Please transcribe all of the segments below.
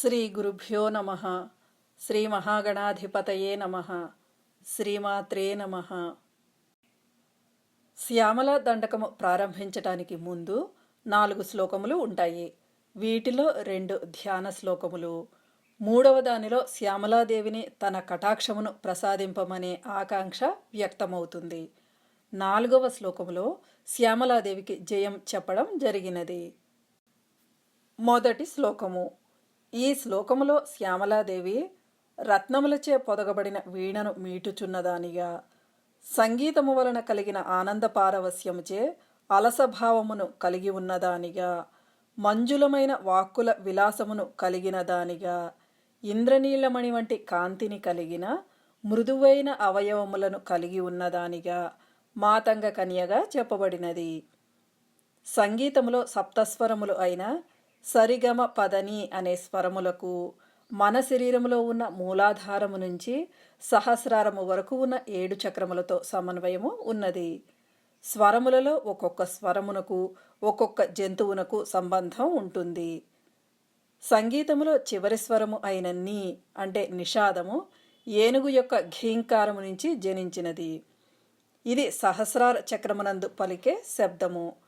శ్రీ గురుభ్యో నమ శ్రీ మహాగణాధిపతయే నమ శ్రీమాత్రే నమ. శ్యామల దండకము ప్రారంభించటానికి ముందు నాలుగు శ్లోకములు ఉంటాయి. వీటిలో రెండు ధ్యాన శ్లోకములు. మూడవ దానిలో శ్యామలాదేవిని తన కటాక్షమును ప్రసాదింపమనే ఆకాంక్ష వ్యక్తమవుతుంది. నాలుగవ శ్లోకములో శ్యామలాదేవికి జయం చెప్పడం జరిగినది. మొదటి శ్లోకము. ఈ శ్లోకములో శ్యామలాదేవి రత్నములచే పొదగబడిన వీణను మీటుచున్నదానిగా సంగీతము వలన కలిగిన ఆనంద పారవస్యముచే అలసభావమును కలిగి ఉన్నదానిగా మంజులమైన వాక్కుల విలాసమును కలిగిన దానిగా ఇంద్రనీలమణి వంటి కాంతిని కలిగిన మృదువైన అవయవములను కలిగి ఉన్నదానిగా మాతంగ కన్యగా చెప్పబడినది. సంగీతములో సప్తస్వరములు అయిన సరిగమ పదని అనే స్వరములకు మన శరీరములో ఉన్న మూలాధారము నుంచి సహస్రారము వరకు ఉన్న ఏడు చక్రములతో సమన్వయము ఉన్నది. స్వరములలో ఒక్కొక్క స్వరమునకు ఒక్కొక్క జంతువునకు సంబంధం ఉంటుంది. సంగీతములో చివరి స్వరము అయిన నీ అంటే నిషాదము ఏనుగు యొక్క ఘీంకారము నుంచి జనించినది. ఇది సహస్రార చక్రమునందు పలికే శబ్దము.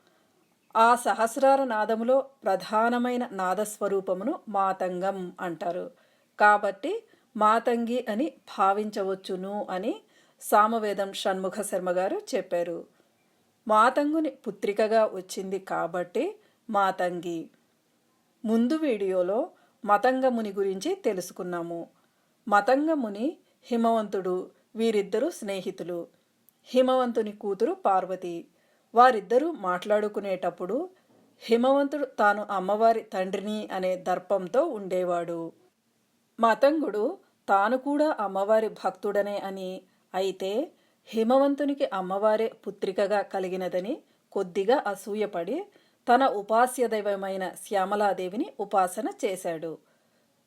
ఆ సహస్రార నాదములో ప్రధానమైన నాదస్వరూపమును మాతంగం అంటారు. కాబట్టి మాతంగి అని భావించవచ్చును అని సామవేదం షణ్ముఖ శర్మ గారు చెప్పారు. మాతంగుని పుత్రికగా వచ్చింది కాబట్టి మాతంగి. ముందు వీడియోలో మతంగముని గురించి తెలుసుకున్నాము. మతంగముని హిమవంతుడు వీరిద్దరూ స్నేహితులు. హిమవంతుని కూతురు పార్వతి. వారిద్దరూ మాట్లాడుకునేటప్పుడు హిమవంతుడు తాను అమ్మవారి తండ్రిని అనే దర్పంతో ఉండేవాడు. మతంగుడు తాను కూడా అమ్మవారి భక్తుడనే అని అయితే హిమవంతునికి అమ్మవారే పుత్రికగా కలిగినదని కొద్దిగా అసూయపడి తన ఉపాస్య దైవమైన శ్యామలాదేవిని ఉపాసన చేశాడు.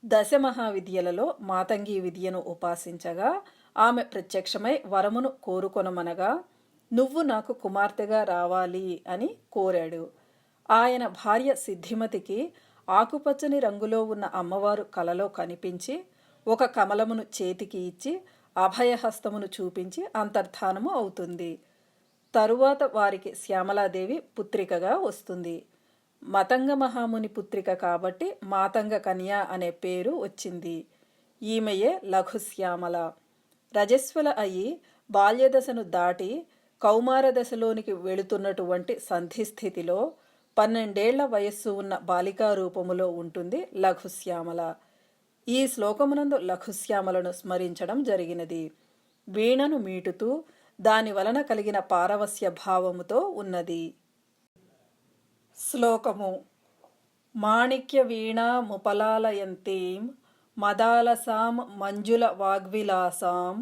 దశ మహావిద్యలలో మాతంగి విద్యను ఉపాసించగా ఆమె ప్రత్యక్షమై వరమును కోరుకొనమనగా నువ్వు నాకు కుమార్తెగా రావాలి అని కోరాడు. ఆయన భార్య సిద్ధిమతికి ఆకుపచ్చని రంగులో ఉన్న అమ్మవారు కలలో కనిపించి ఒక కమలమును చేతికి ఇచ్చి అభయహస్తమును చూపించి అంతర్ధానము అవుతుంది. తరువాత వారికి శ్యామలాదేవి పుత్రికగా వస్తుంది. మతంగ మహాముని పుత్రిక కాబట్టి మాతంగ కన్య అనే పేరు వచ్చింది. ఈమెయే లఘుశ్యామల. రజస్వల అయి బాల్యదశను దాటి కౌమార దశలోనికి వెళుతున్నటువంటి సంధిస్థితిలో పన్నెండేళ్ళ వయస్సు ఉన్న బాలికా రూపములో ఉంటుంది లఘుశ్యామల. ఈ శ్లోకమునందు లఘుశ్యామలను స్మరించడం జరిగినది. వీణను మీటుతూ దాని వలన కలిగిన పారవస్య భావముతో ఉన్నది. శ్లోకము మాణిక్య వీణా ముపలాలయంతీం మదాలసాం మంజుల వాగ్విలాసాం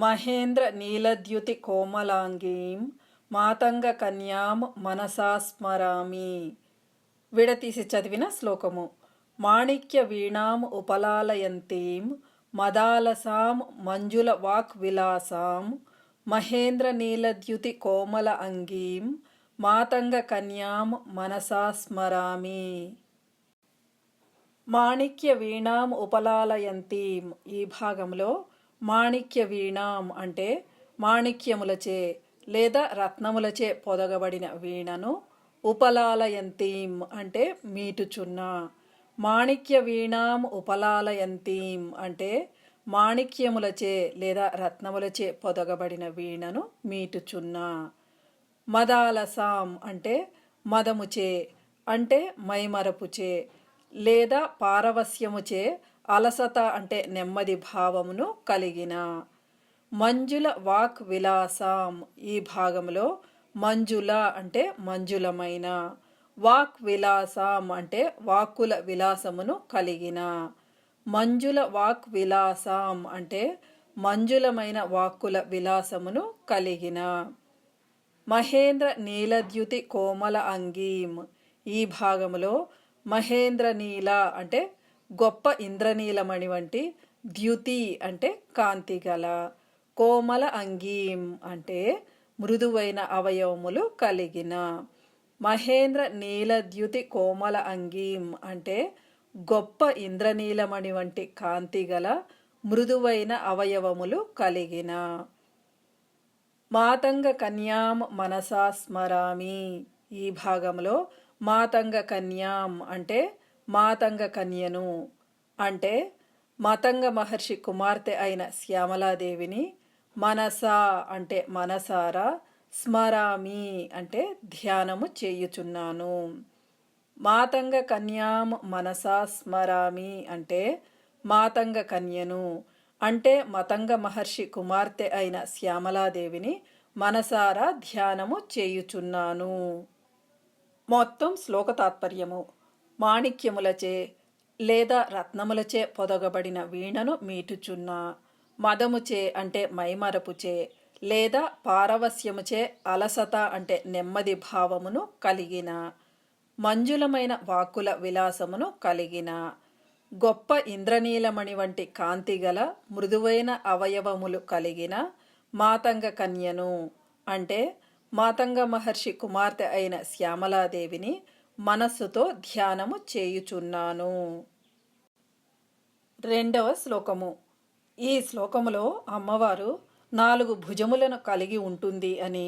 మహేంద్ర నీలద్యుతి కోమలాంగీం మాతంగ కన్యాం మనసా స్మరామి. విడతీసి చదివిన శ్లోకము. మాణిక్య వీణాం ఉపలాలయంతీం మదాలసాం మంజుల వాక్ విలాసాం మహేంద్ర నీలద్యుతి కోమల అంగీం మాతంగ కన్యాం మనసా స్మరామి. మాణిక్య వీణాం ఉపలాలయంతీం. ఈ భాగంలో మాణిక్య వీణాం అంటే మాణిక్యములచే లేదా రత్నములచే పొదగబడిన వీణను ఉపలాలయంతీం అంటే మీటుచున్న. మాణిక్య వీణాం ఉపలాలయంతీం అంటే మాణిక్యములచే లేదా రత్నములచే పొదగబడిన వీణను మీటుచున్న. మదాలసాం అంటే మదముచే అంటే మైమరపుచే లేదా పారవస్యముచే అలసత అంటే నెమ్మది భావమును కలిగిన. మంజుల వాక్ విలాసం ఈ భాగంలో మంజుల అంటే మంజులమైన. వాక్ విలాసం అంటే వాక్కుల విలాసమును కలిగిన. మంజుల వాక్ విలాసం అంటే మంజులమైన వాక్కుల విలాసమును కలిగిన. మహేంద్ర నీలద్యుతి కోమల అంగీం ఈ భాగములో మహేంద్ర నీల అంటే గొప్ప ఇంద్రనీలమణి వంటి ద్యుతి అంటే కాంతి గల కోమల అంగీం అంటే మృదువైన అవయవములు కలిగిన మహేంద్ర నీలద్యుతి కోమల అంగీం అంటే గొప్ప ఇంద్రనీలమణి వంటి కాంతి గల మృదువైన అవయవములు కలిగిన. మాతంగ కన్యాం మనసా స్మరామి. ఈ భాగంలో మాతంగ కన్యాం అంటే మాతంగ కన్యను అంటే మతంగ మహర్షి కుమార్తె అయిన శ్యామలాదేవిని మనసా అంటే మనసారా స్మరామి అంటే ధ్యానము చేయుచున్నాను. మాతంగ కన్యాం మనసా స్మరామి అంటే మాతంగ కన్యను అంటే మతంగ మహర్షి కుమార్తె అయిన శ్యామలాదేవిని మనసారా ధ్యానము చేయుచున్నాను. మొత్తం శ్లోక తాత్పర్యము. మాణిక్యములచే లేదా రత్నములచే పొదగబడిన వీణను మీటుచున్న. మదముచే అంటే మైమరపుచే లేదా పారవస్యముచే అలసత అంటే నెమ్మది భావమును కలిగిన. మంజులమైన వాక్కుల విలాసమును కలిగిన. గొప్ప ఇంద్రనీలమణి వంటి కాంతిగల మృదువైన అవయవములు కలిగిన మాతంగ కన్యను అంటే మాతంగ మహర్షి కుమార్తె అయిన శ్యామలాదేవిని మనస్సుతో ధ్యానము చేయుచున్నాను. రెండవ శ్లోకము. ఈ శ్లోకములో అమ్మవారు నాలుగు భుజములను కలిగి ఉంటుంది అని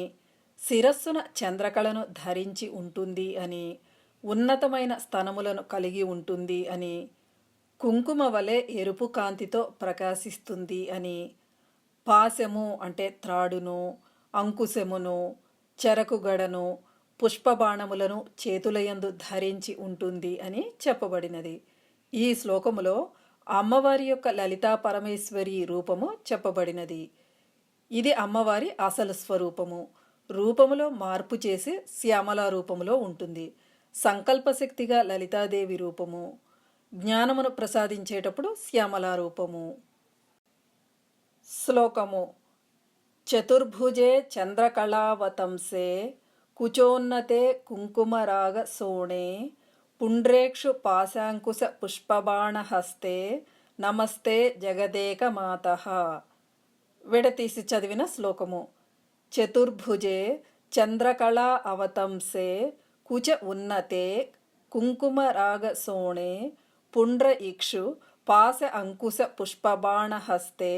శిరస్సున చంద్రకళను ధరించి ఉంటుంది అని ఉన్నతమైన స్థనములను కలిగి ఉంటుంది అని కుంకుమ వలె ఎరుపు కాంతితో ప్రకాశిస్తుంది అని పాశము అంటే త్రాడును అంకుశమును చెరకుగడను పుష్పబాణములను చేతులయందు ధరించి ఉంటుంది అని చెప్పబడినది. ఈ శ్లోకములో అమ్మవారి యొక్క లలితా పరమేశ్వరి రూపము చెప్పబడినది. ఇది అమ్మవారి అసలు స్వరూపము. రూపములో మార్పు చేసి శ్యామల రూపములో ఉంటుంది. సంకల్పశక్తిగా లలితాదేవి రూపము. జ్ఞానమును ప్రసాదించేటప్పుడు శ్యామల రూపము. శ్లోకము. చతుర్భుజే చంద్రకళావతంసే కుచోన్నతే కుంకుమరాగ సోణే పుండ్రేక్షు పాశాంకుశ పుష్పబాణహస్తే నమస్తే జగదేకమాత విడతీసి చదివిన శ్లోకము చతుర్భుజే చంద్రకళా అవతంసే కుచ ఉన్నతే కుంకుమరాగ సోణే పుండ్ర ఇక్షు పాశ అంకుశ పుష్పబాణహస్తే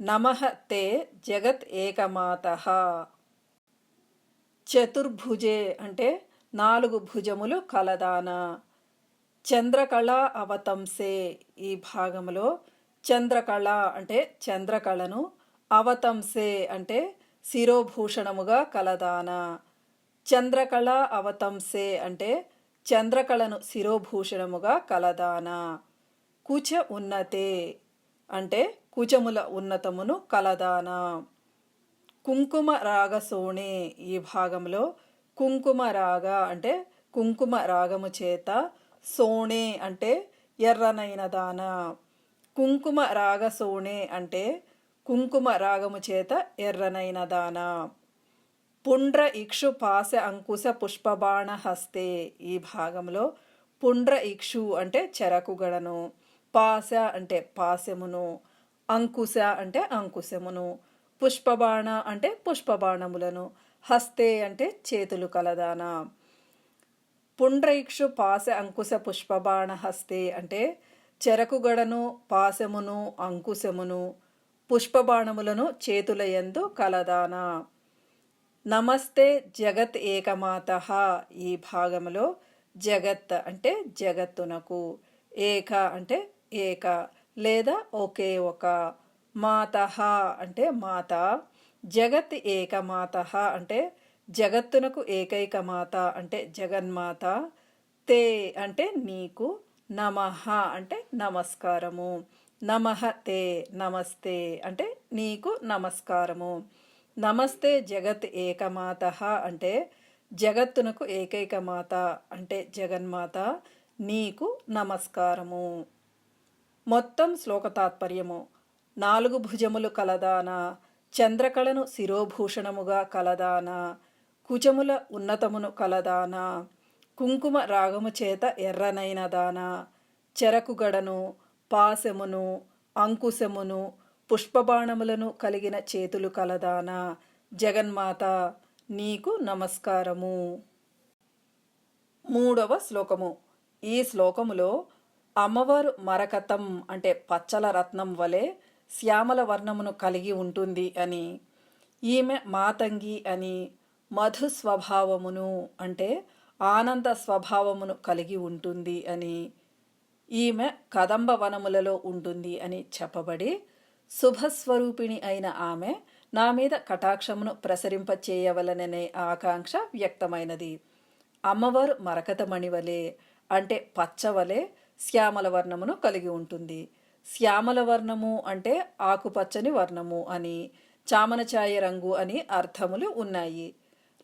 నమః తే జగత్ ఏకమాత చతుర్భుజే అంటే నాలుగు భుజములు కలదాన. చంద్రకళ అవతంసే ఈ భాగంలో చంద్రకళ అంటే చంద్రకళను అవతంసే అంటే శిరోభూషణముగా కలదాన. చంద్రకళ అవతంసే అంటే చంద్రకళను శిరోభూషణముగా కలదాన. కుచ ఉన్నతే అంటే కుచముల ఉన్నతమును కలదాన. కుంకుమ రాగ సోణే ఈ భాగంలో కుంకుమ రాగ అంటే కుంకుమ రాగము చేత సోణే అంటే ఎర్రనైన దాన. కుంకుమ రాగ సోణే అంటే కుంకుమ రాగము చేత ఎర్రనైన దాన. పుండ్ర ఇక్షు పాస అంకుశ పుష్పబాణ హస్తే ఈ భాగంలో పుండ్ర ఇక్షు అంటే చెరకుగడను. పాస అంటే పాశమును అంకుశ అంటే అంకుశమును. పుష్పబాణ అంటే పుష్పబాణములను హస్తే అంటే చేతులు కలదాన. పుండ్రైక్షు పాస అంకుశ పుష్పబాణ హస్తే అంటే చెరకుగడను పాశమును అంకుశమును పుష్పబాణములను చేతుల యందు కలదాన. నమస్తే జగత్ ఏకమాత ఈ భాగంలో జగత్ అంటే జగత్తునకు ఏక అంటే ఏక లేదా ఒకే ఒక. మాత అంటే మాత జగత్ ఏకమాత అంటే జగత్తునకు ఏకైక మాత అంటే జగన్మాత తే అంటే నీకు నమః అంటే నమస్కారము నమః తే నమస్తే అంటే నీకు నమస్కారము. నమస్తే జగత్ ఏకమాత అంటే జగత్తునకు ఏకైక మాత అంటే జగన్మాత నీకు నమస్కారము. మొత్తం శ్లోక తాత్పర్యము. నాలుగు భుజములు కలదానా చంద్రకళను శిరోభూషణముగా కలదాన కుచముల ఉన్నతమును కలదానా కుంకుమ రాగము చేత ఎర్రనైనదాన చెరకుగడను పాశమును అంకుశమును పుష్పబాణములను కలిగిన చేతులు కలదానా. జగన్మాత నీకు నమస్కారము. మూడవ శ్లోకము. ఈ శ్లోకములో అమ్మవారు మరకతం అంటే పచ్చల రత్నం వలె శ్యామల వర్ణమును కలిగి ఉంటుంది అని ఈమె మాతంగి అని మధు స్వభావమును అంటే ఆనంద స్వభావమును కలిగి ఉంటుంది అని ఈమె కదంబ వనములలో ఉంటుంది అని చెప్పబడి శుభస్వరూపిణి అయిన ఆమె నా మీద కటాక్షమును ప్రసరింప చేయవలననే ఆకాంక్ష వ్యక్తమైనది. అమ్మవారు మరకతమణి వలె అంటే పచ్చవలే శ్యామల వర్ణమును కలిగి ఉంటుంది. శ్యామల వర్ణము అంటే ఆకుపచ్చని వర్ణము అని చామనఛాయ రంగు అని అర్థములు ఉన్నాయి.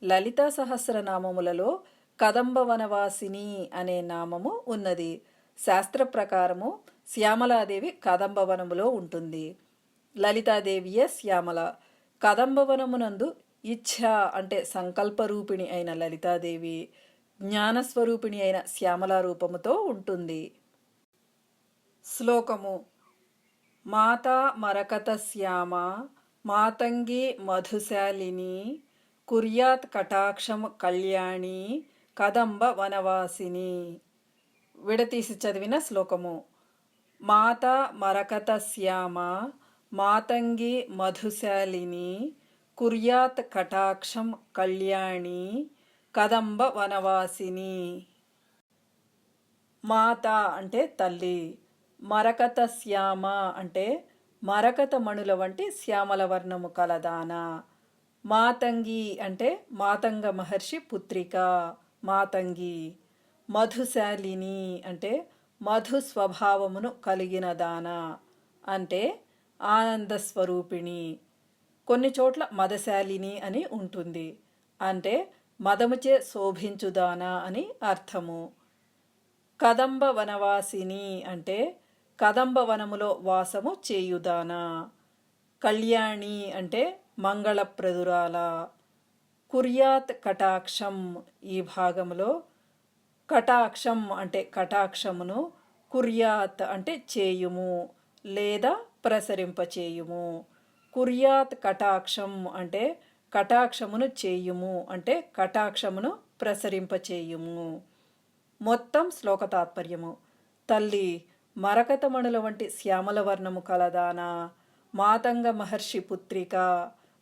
లలితా సహస్రనామములలో కదంబ వనవాసిని అనే నామము ఉన్నది. శాస్త్ర ప్రకారము శ్యామలాదేవి కదంబవనములో ఉంటుంది. లలితాదేవియే శ్యామల. కదంబవనమునందు ఇచ్ఛ అంటే సంకల్పరూపిణి అయిన లలితాదేవి జ్ఞానస్వరూపిణి అయిన శ్యామల రూపముతో ఉంటుంది. శ్లోకము మాతా మరకత శ్యామ మాతంగి మధుశాలిని కుర్యాత్ కటాక్షం కళ్యాణి కదంబ వనవాసిని. విడతీసి చదివిన శ్లోకము. మాత మరకత శ్యామ మాతంగి మధుశాలిని కుర్యాత్ కటాక్షం కళ్యాణి కదంబ వనవాసిని. మాత అంటే తల్లి. మరకత శ్యామ అంటే మరకత మణుల వంటి శ్యామల వర్ణము కలదాన మాతంగి అంటే మాతంగ మహర్షి పుత్రిక. మాతంగి మధుశాలిని అంటే మధు స్వభావమును కలిగిన దాన అంటే ఆనంద స్వరూపిణి కొన్ని చోట్ల మదశాలిని అని ఉంటుంది. అంటే మదముచే శోభించుదానా అని అర్థము. కదంబ వనవాసిని అంటే కదంబవనములో వాసము చేయుదానా. కళ్యాణి అంటే మంగళప్రదురాల. కుర్యాత్ కటాక్షం ఈ భాగంలో కటాక్షం అంటే కటాక్షమును కుర్యాత్ అంటే చేయుము లేదా ప్రసరింపచేయుము. కుర్యాత్ కటాక్షం అంటే కటాక్షమును చేయుము అంటే కటాక్షమును ప్రసరింపచేయుము. మొత్తం శ్లోక తాత్పర్యము. తల్లి మరకతమణుల వంటి శ్యామల వర్ణము కలదానా. మాతంగ మహర్షి పుత్రిక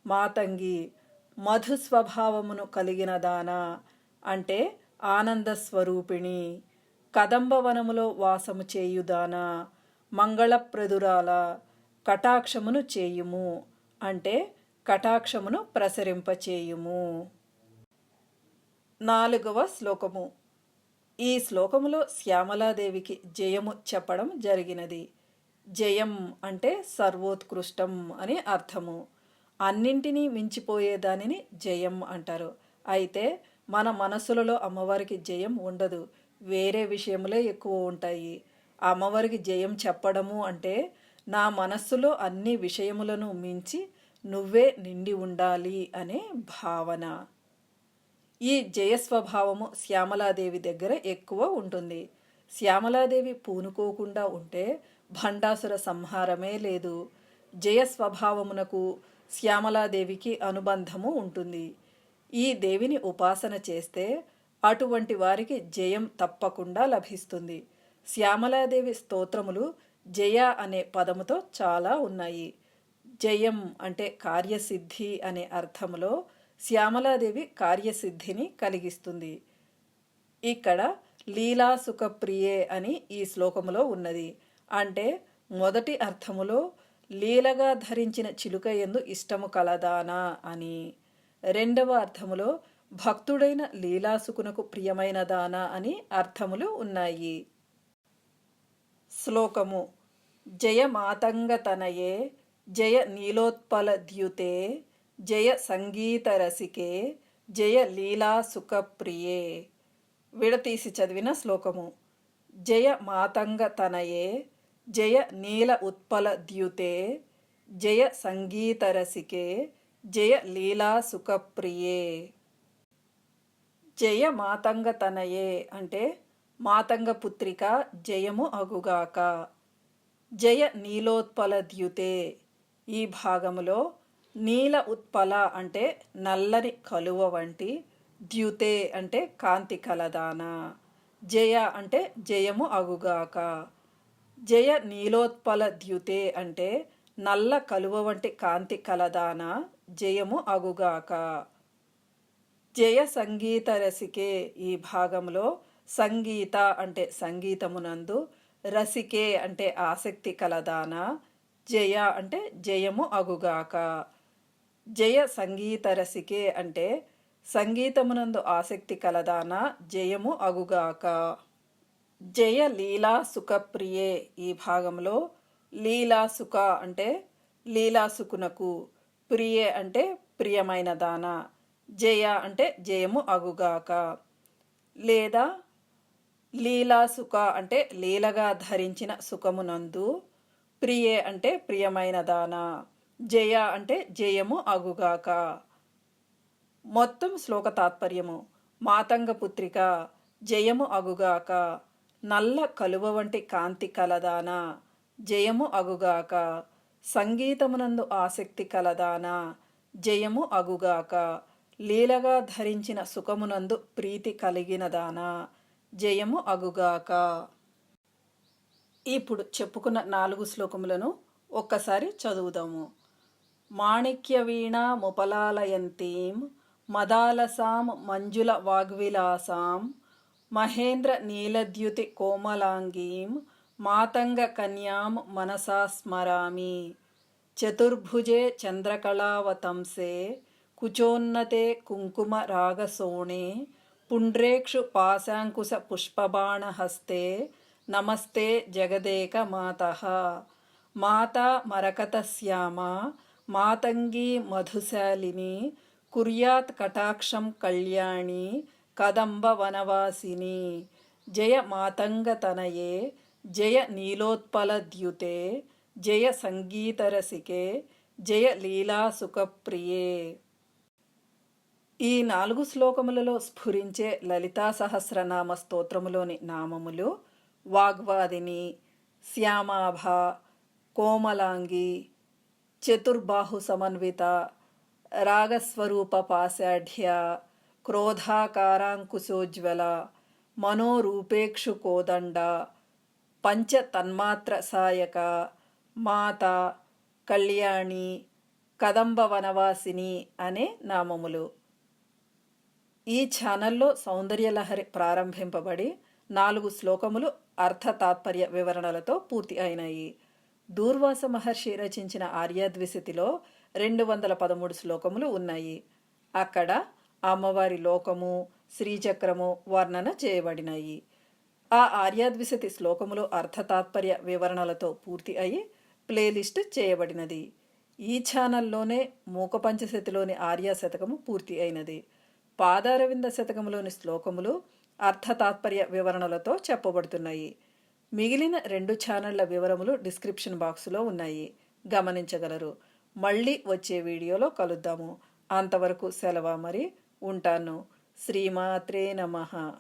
మాతంగి మధు స్వభావమును కలిగిన దాన. అంటే ఆనంద స్వరూపిణి కదంబవనములో వాసము చేయుదానా మంగళప్రదురాల కటాక్షమును చేయుము. అంటే కటాక్షమును ప్రసరింపచేయుము. నాలుగవ శ్లోకము. ఈ శ్లోకములో శ్యామలాదేవికి జయము చెప్పడం జరిగినది. జయం అంటే సర్వోత్కృష్టం అని అర్థము. అన్నింటినీ మించిపోయే దానిని జయం అంటారు. అయితే మన మనసులలో అమ్మవారికి జయం ఉండదు. వేరే విషయములే ఎక్కువ ఉంటాయి. అమ్మవారికి జయం చెప్పడము అంటే నా మనస్సులో అన్ని విషయములను మించి నువ్వే నిండి ఉండాలి అనే భావన. ఈ జయస్వభావము శ్యామలాదేవి దగ్గర ఎక్కువ ఉంటుంది. శ్యామలాదేవి పూనుకోకుండా ఉంటే భండాసుర సంహారమే లేదు. జయస్వభావమునకు శ్యామలాదేవికి అనుబంధము ఉంటుంది. ఈ దేవిని ఉపాసన చేస్తే అటువంటి వారికి జయం తప్పకుండా లభిస్తుంది. శ్యామలాదేవి స్తోత్రములు జయ అనే పదముతో చాలా ఉన్నాయి. జయం అంటే కార్యసిద్ధి అనే అర్థములో శ్యామలాదేవి కార్యసిద్ధిని కలిగిస్తుంది. ఇక్కడ లీలా సుఖప్రియే అని ఈ శ్లోకములో ఉన్నది. అంటే మొదటి అర్థములో లీలగా ధరించిన చిలుక ఎందు ఇష్టము కలదానా అని. రెండవ అర్థములో భక్తుడైన లీలాసుకునకు ప్రియమైనదానా అని అర్థములు ఉన్నాయి. శ్లోకము జయ మాతంగతనయే జయ నీలోత్పల ద్యుతే జయ సంగీతరసికే జయ లీలా సుఖప్రియే. విడతీసి చదివిన శ్లోకము. జయ మాతంగ తనయే జయ నీల ఉత్పల ద్యుతే జయ సంగీతరసికే జయ లీలా సుఖప్రియే. జయ మాతంగ తనయే అంటే మాతంగ పుత్రిక జయము అగుగాక. జయ నీలోత్పల ద్యుతే. ఈ భాగములో నీల ఉత్పల అంటే నల్లని కలువ వంటి ద్యుతే అంటే కాంతి కలదాన జయ అంటే జయము అగుగాక. జయ నీలోత్పల ద్యుతే అంటే నల్ల కలువ వంటి కాంతి కలదాన జయము అగుగాక. జయ సంగీత రసికే ఈ భాగంలో సంగీత అంటే సంగీతమునందు రసికే అంటే ఆసక్తి కలదాన జయ అంటే జయము అగుగాక. జయ సంగీత రసికే అంటే సంగీతమునందు ఆసక్తి కలదాన జయము అగుగాక. జయ లీలా సుఖప్రియే ఈ భాగంలో లీలా సుఖ అంటే లీలా సుకునకు ప్రియే అంటే ప్రియమైన దాన జయ అంటే జయము అగుగాక. లేదా లీలా సుఖ అంటే లీలగా ధరించిన సుఖమునందు ప్రియే అంటే ప్రియమైన దాన. జయ అంటే జయము అగుగాక. మొత్తం శ్లోక తాత్పర్యము. మాతంగ పుత్రిక జయము అగుగాక. నల్ల కలువ వంటి కాంతి కలదాన జయము అగుగాక. సంగీతమునందు ఆసక్తి కలదాన జయము అగుగాక. లీలగా ధరించిన సుఖమునందు ప్రీతి కలిగినదానా జయము అగుగాక. ఇప్పుడు చెప్పుకున్న నాలుగు శ్లోకములను ఒక్కసారి చదువుదాము. మాణిక్య ముపలాలయంతీం మదాలసాం మంజుల వాగ్విలాసాం మహేంద్ర నీలద్యుతి కోమలాంగీం మాతంగ కన్యాం మనసా స్మరామి చతుర్భుజే చంద్రకళావతంసే కుచోన్నతే కుంకుమ రాగసోణే పుండ్రేక్షు పాశాంకుశ పుష్పబాణహస్తే నమస్తే జగదేక మాత మాతా మరకతశ్యామ మాతంగి మధుశాలిని కుర్యాత్ కటాక్షం కళ్యాణి కదంబ వనవాసిని. జయ మాతంగతనయే జయ నీలోత్పలద్యుతే జయ సంగీతరసికే జయ లీలాసుఖప్రియే ఈ నాలుగు శ్లోకములలో స్ఫురించే లలితా సహస్రనామ స్తోత్రములోని నామములు వాగ్వాదిని శ్యామాభ కోమలాంగి చతుర్బాహు సమన్విత రాగస్వరూప పాశాఢ్య క్రోధాకారాంకుశోజ్వల మనోరూపేక్షు కోదండ పంచతన్మాత్ర సాయక మాత కళ్యాణి కదంబ వనవాసిని అనే నామములు ఈ ఛానల్లో సౌందర్యలహరి ప్రారంభింపబడి నాలుగు శ్లోకములు అర్థ తాత్పర్య వివరణలతో పూర్తి అయినాయి. దూర్వాస మహర్షి రచించిన ఆర్యాద్విశతిలో రెండు వందల పదమూడు శ్లోకములు ఉన్నాయి. అక్కడ అమ్మవారి లోకము శ్రీచక్రము వర్ణన చేయబడినాయి. ఆ ఆర్యాద్విశతి శ్లోకములు అర్థ తాత్పర్య వివరణలతో పూర్తి అయి ప్లేలిస్ట్ చేయబడినది. ఈ ఛానల్లోనే మూకపంచశతిలోని ఆర్యా శతకము పూర్తి అయినది. పాదారవింద శతకములోని శ్లోకములు అర్థ తాత్పర్య వివరణలతో చెప్పబడుతున్నాయి. మిగిలిన రెండు ఛానళ్ళ వివరములు డిస్క్రిప్షన్ బాక్సులో ఉన్నాయి. గమనించగలరు. మళ్ళీ వచ్చే వీడియోలో కలుద్దాము. అంతవరకు సెలవు మరి. ఉంటాను. శ్రీమాత్రే నమః.